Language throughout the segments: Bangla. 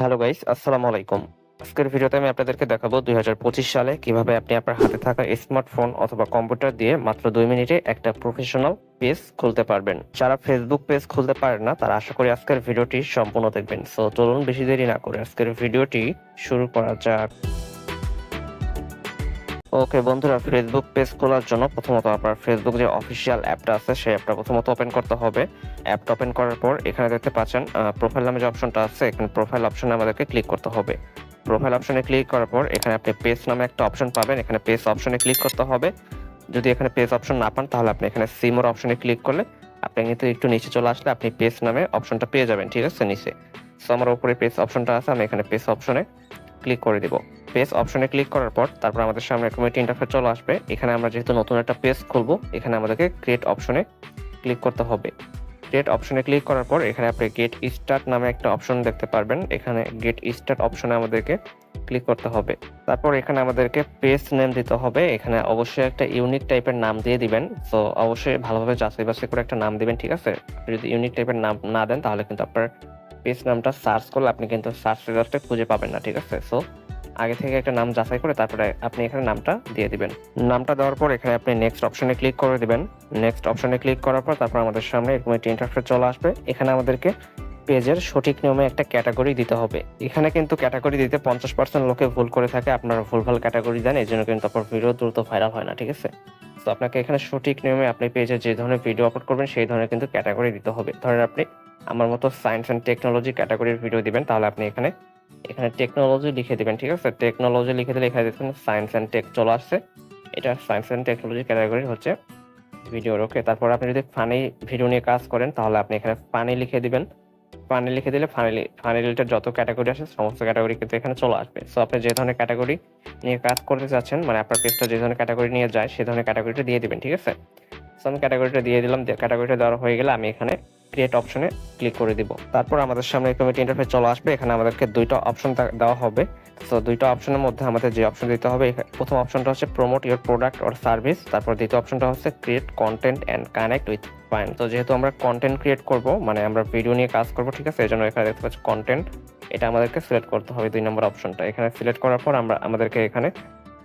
হ্যালো গাইস, আসসালামু আলাইকুম। আজকের ভিডিওতে আমি আপনাদেরকে দেখাবো দু হাজার পঁচিশ সালে কীভাবে আপনি আপনার হাতে থাকা স্মার্টফোন অথবা কম্পিউটার দিয়ে মাত্র দুই মিনিটে একটা প্রফেশনাল পেজ খুলতে পারবেন। যারা ফেসবুক পেজ খুলতে পারেন না, তারা আশা করি আজকের ভিডিওটি সম্পূর্ণ দেখবেন। সো চলুন বেশি দেরি না করে আজকের ভিডিওটি শুরু করা যাক। ওকে বন্ধুরা ফেসবুক পেজ খোলার জন্য প্রথমত আপনার ফেসবুক যে অফিসিয়াল অ্যাপটা আছে, সেই অ্যাপটা প্রথমত ওপেন করতে হবে। অ্যাপটা ওপেন করার পর এখানে দেখতে পাচ্ছেন প্রোফাইল নামে যে অপশনটা আছে, এখানে প্রোফাইল অপশনে আমাদেরকে ক্লিক করতে হবে। প্রোফাইল অপশনে ক্লিক করার পর এখানে আপনি পেজ নামে একটা অপশন পাবেন। এখানে পেজ অপশনে ক্লিক করতে হবে। যদি এখানে পেজ অপশন না পান, তাহলে আপনি এখানে সিমোর অপশনে ক্লিক করলে আপনি কিন্তু একটু নিচে চলে আসলে আপনি পেজ নামে অপশনটা পেয়ে যাবেন, ঠিক আছে? নিচে। সো আমার উপরে পেজ অপশনটা আছে, আমি এখানে পেজ অপশনে ক্লিক করে দিব। পেজ অপশনে ক্লিক করার পর তারপর আমাদের সামনে এরকম একটি ইন্টারফেস চলে আসবে। এখানে আমরা যেহেতু নতুন একটা পেজ খুলবো, এখানে আমাদেরকে ক্রিয়েট অপশনে ক্লিক করতে হবে। ক্রিয়েট অপশনে ক্লিক করার পর এখানে আপনি গেট স্টার্ট নামে একটা অপশন দেখতে পারবেন। এখানে গেট স্টার্ট অপশনে আমাদেরকে ক্লিক করতে হবে। তারপর এখানে আমাদেরকে পেজ নেম দিতে হবে। এখানে অবশ্যই একটা ইউনিক টাইপের নাম দিয়ে দিবেন। তো অবশ্যই ভালোভাবে যাচাই বাছাই করে একটা নাম দিবেন, ঠিক আছে? আপনি যদি ইউনিক টাইপের নাম না দেন, তাহলে কিন্তু আপনার পেজ নামটা সার্চ করলে আপনি কিন্তু সার্চ রেজাল্টে খুঁজে পাবেন না, ঠিক আছে? সো আগে থেকে একটা নাম যাচাই করে তারপরে আপনি এখানে নামটা দিয়ে দিবেন। নামটা দেওয়ার পর এখানে আপনি নেক্সট অপশনে ক্লিক করে দিবেন। নেক্সট অপশনে ক্লিক করার পর তারপর আমাদের সামনে এরকম একটি ইন্টারফেস চলে আসবে। এখানে আমাদেরকে পেজের সঠিক নিয়মে একটা ক্যাটাগরি দিতে হবে। এখানে কিন্তু ক্যাটাগরি দিতে পঞ্চাশ পার্সেন্ট লোকে ভুল করে থাকে, আপনারা ভুলভাল ক্যাটাগরি দেন এই জন্য কিন্তু আপনার ভিডিও দ্রুত ভাইরাল হয় না, ঠিক আছে? তো আপনাকে এখানে সঠিক নিয়মে আপনি পেজে যে ধরনের ভিডিও আপলোড করবেন, সেই ধরনের কিন্তু ক্যাটাগরি দিতে হবে। ধরেন আপনি আমার মতো সায়েন্স অ্যান্ড টেকনোলজি ক্যাটাগরির ভিডিও দিবেন, তাহলে আপনি এখানে এখানে টেকনোলজি লিখে দিবেন, ঠিক আছে? টেকনোলজি লিখে দিলে এখানে দেখুন সায়েন্স অ্যান্ড টেক চলে আসছে। এটা সায়েন্স অ্যান্ড টেকনোলজি ক্যাটাগরি হচ্ছে ভিডিওর ওকে তারপর আপনি যদি ফানি ভিডিও নিয়ে কাজ করেন, তাহলে আপনি এখানে ফানি লিখে দিবেন। ফানি লিখে দিলে ফানি ফানি রিলেটেড যত ক্যাটাগরি আছে, সমস্ত ক্যাটাগরি কিন্তু এখানে চলে আসবে। সো আপনি যে ধরনের ক্যাটাগরি নিয়ে কাজ করতে চাচ্ছেন মানে আপনার পেজটা যে ধরনের ক্যাটাগরি নিয়ে যায়, সে ধরনের ক্যাটাগরিটা দিয়ে দিবেন, ঠিক আছে? সো আমি ক্যাটাগরিটা দিয়ে দিলাম ক্যাটাগরিটা দেওয়া হয়ে গেলে আমি এখানে ক্রিয়েট অপশনে ক্লিক করে দিব। তারপর আমাদের সামনে কমিটি ইন্টারফেস চলে আসবে। এখানে আমাদেরকে দুইটা অপশন দেওয়া হবে। তো দুইটা অপশনের মধ্যে আমাদের যে অপশন দিতে হবে প্রথম অপশনটা হচ্ছে promote your product or service তারপর দ্বিতীয় অপশনটা হচ্ছে create content and connect with fine তো যেহেতু আমরা কন্টেন্ট ক্রিয়েট করব মানে আমরা ভিডিও নিয়ে কাজ করব, ঠিক আছে? এই জন্য এখানে দেখতে পাচ্ছি কন্টেন্ট এটা আমাদেরকে সিলেক্ট করতে হবে দুই নম্বর অপশনটা এখানে সিলেক্ট করার পর আমরা আমাদেরকে এখানে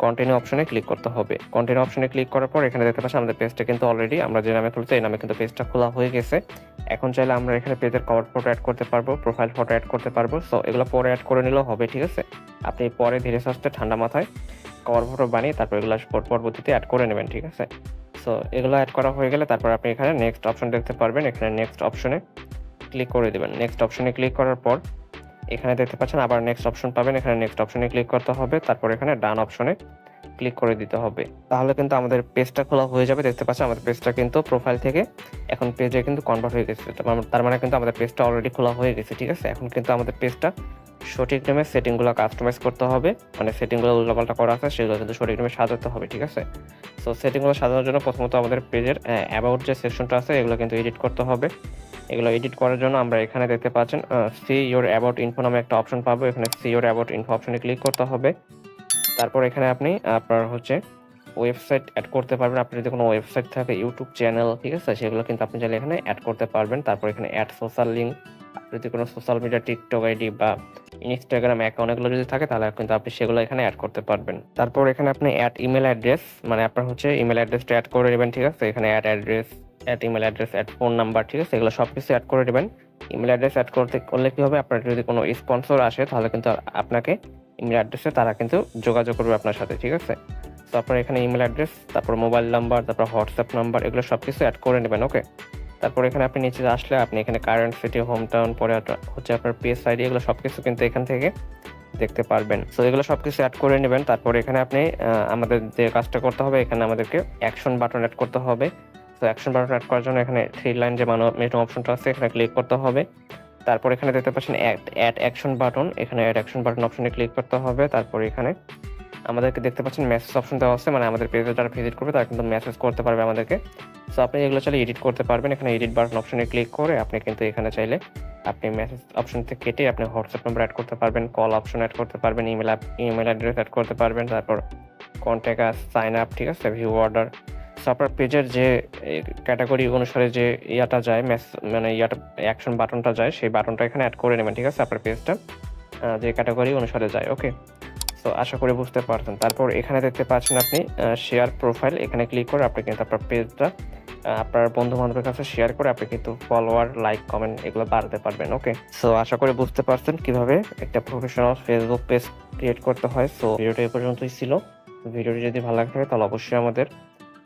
কন্টিনিউ অপশনে ক্লিক করতে হবে। কন্টিনিউ অপশনে ক্লিক করার পর এখানে দেখতে পাচ্ছি আমাদের পেজটা কিন্তু অলরেডি আমরা যে নামে খুলছি, এই নামে কিন্তু পেজটা খোলা হয়ে গেছে। এখন চাইলে আমরা এখানে পেজের কভার ফটো অ্যাড করতে পারব প্রোফাইল ফটো অ্যাড করতে পারব। সো এগুলো পরে অ্যাড করে নিলেও হবে, ঠিক আছে? আপনি পরে ধীরে সুস্থে ঠান্ডা মাথায় কভার ফটো বানিয়ে তারপর এগুলো পর- পরবর্তীতে অ্যাড করে নেবেন, ঠিক আছে? সো এগুলো অ্যাড করা হয়ে গেলে তারপর আপনি এখানে নেক্সট অপশন দেখতে পারবেন। এখানে নেক্সট অপশনে ক্লিক করে দেবেন। নেক্সট অপশনে ক্লিক করার পর এখানে দেখতে পাচ্ছেন, আবার নেক্সট অপশন পাবেন। এখানে নেক্সট অপশনে ক্লিক করতে হবে। তারপর এখানে ডান অপশনে ক্লিক করে দিতে হবে। তাহলে কিন্তু আমাদের পেজটা খোলা হয়ে যাবে। দেখতে পাচ্ছেন, আমাদের পেজটা কিন্তু প্রোফাইল থেকে এখন পেজে কিন্তু কনভার্ট হয়ে গেছে। তার মানে- মানে কিন্তু আমাদের পেজটা অলরেডি খোলা হয়ে গেছে, ঠিক আছে? এখন কিন্তু আমাদের পেজটা সঠিক নিয়মে সেটিংগুলো কাস্টমাইজ করতে হবে। মানে সেটিংগুলো উল্টাপাল্টা করা আছে, সেগুলো কিন্তু সঠিক নিয়মে সাজাতে হবে, ঠিক আছে? সো সেটিংগুলো সাজানোর জন্য প্রথমত আমাদের পেজের অ্যাবাউট যে সেকশনটা আছে, এগুলো কিন্তু এডিট করতে হবে। এগুলো এডিট করার জন্য আমরা এখানে দেখতে পাচ্ছেন সি ইওর অ্যাবাউট ইনফো নামে একটা অপশন পাবো। এখানে সি ইওর অ্যাবাউট ইনফো অপশনে ক্লিক করতে হবে। তারপর এখানে আপনি আপনার হচ্ছে ওয়েবসাইট অ্যাড করতে পারবেন। আপনার যদি কোনো ওয়েবসাইট থাকে ইউটিউব চ্যানেল ঠিক আছে? সেগুলো কিন্তু আপনি চাইলে এখানে অ্যাড করতে পারবেন। তারপর এখানে অ্যাড সোশ্যাল লিঙ্ক যদি কোনো সোশ্যাল মিডিয়া টিকটক আইডি বা ইনস্টাগ্রাম অ্যাকাউন্ট এগুলো যদি থাকে, তাহলে কিন্তু আপনি সেগুলো এখানে অ্যাড করতে পারবেন। তারপর এখানে আপনি অ্যাড ইমেল অ্যাড্রেস মানে আপনার হচ্ছে ইমেল অ্যাড্রেসটা অ্যাড করে নেবেন, ঠিক আছে? এখানে add address add email address add phone number ঠিক আছে? এগুলো সব কিছু অ্যাড করে নেবেন ইমেল অ্যাড্রেস অ্যাড করতে করলে কি হবে? আপনার যদি কোনো স্পন্সর আসে, তাহলে কিন্তু আপনাকে ইমেল অ্যাড্রেসে তারা কিন্তু যোগাযোগ করবে আপনার সাথে, ঠিক আছে? তো আপনার এখানে ইমেল অ্যাড্রেস তারপর মোবাইল নাম্বার তারপর হোয়াটসঅ্যাপ নাম্বার এগুলো সব কিছু অ্যাড করে নেবেন ওকে তারপর এখানে আপনি নিচে আসলে আপনি এখানে কারেন্ট সিটি হোম টাউন পরে হচ্ছে আপনার পিএস আইডি এগুলো সব কিছু কিন্তু এখান থেকে দেখতে পারবেন। তো এগুলো সব কিছু অ্যাড করে নেবেন। তারপর এখানে আপনি আমাদের যে কাজটা করতে হবে, এখানে আমাদেরকে অ্যাকশন বাটন অ্যাড করতে হবে। তো অ্যাকশন বাটন অ্যাড করার জন্য এখানে থ্রি লাইন যে মানো মেনু অপশনটা আছে এখানে ক্লিক করতে হবে। তারপর এখানে দেখতে পাচ্ছেন অ্যাড অ্যাড অ্যাকশন বাটন এখানে অ্যাড অ্যাকশন বাটন অপশনে ক্লিক করতে হবে। তারপর এখানে আমাদেরকে দেখতে পাচ্ছেন মেসেজ অপশন দেওয়া আছে মানে আমাদের পেজে যারা ভিজিট করবে, তারা কিন্তু মেসেজ করতে পারবে আমাদেরকে। সো আপনি এগুলো চাইলে এডিট করতে পারবেন। এখানে এডিট বাটন অপশনে ক্লিক করে আপনি কিন্তু এখানে চাইলে আপনি মেসেজ অপশন থেকে কেটে আপনি হোয়াটসঅ্যাপ নাম্বার অ্যাড করতে পারবেন কল অপশন অ্যাড করতে পারবেন ইমেল ইমেল অ্যাড্রেস অ্যাড করতে পারবেন। তারপর কন্ট্যাক্ট সাইন আপ ঠিক আছে ভিউ অর্ডার সো আপনার পেজের যে ক্যাটাগরি অনুসারে যে ইয়াটা যায় মেস মানে ইয়াটা, অ্যাকশন বাটনটা যায়, সেই বাটনটা এখানে অ্যাড করে নেবেন, ঠিক আছে আপনার পেজটা? যে ক্যাটাগরি অনুসারে যায় ওকে তো আশা করি বুঝতে পারছেন। তারপর এখানে দেখতে পাচ্ছেন আপনি শেয়ার প্রোফাইল এখানে ক্লিক করে আপনি কিন্তু আপনার পেজটা আপনার বন্ধু বান্ধবের কাছে শেয়ার করে আপনি কিন্তু ফলোয়ার লাইক কমেন্ট এগুলো বাড়াতে পারবেন ওকে সো আশা করি বুঝতে পারছেন কীভাবে একটা প্রফেশনাল ফেসবুক পেজ ক্রিয়েট করতে হয়। সো ভিডিওটা এই পর্যন্তই ছিল। ভিডিওটি যদি ভালো লাগে থাকে, তাহলে অবশ্যই আমাদের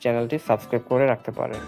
চ্যানেলটি সাবস্ক্রাইব করে রাখতে পারেন।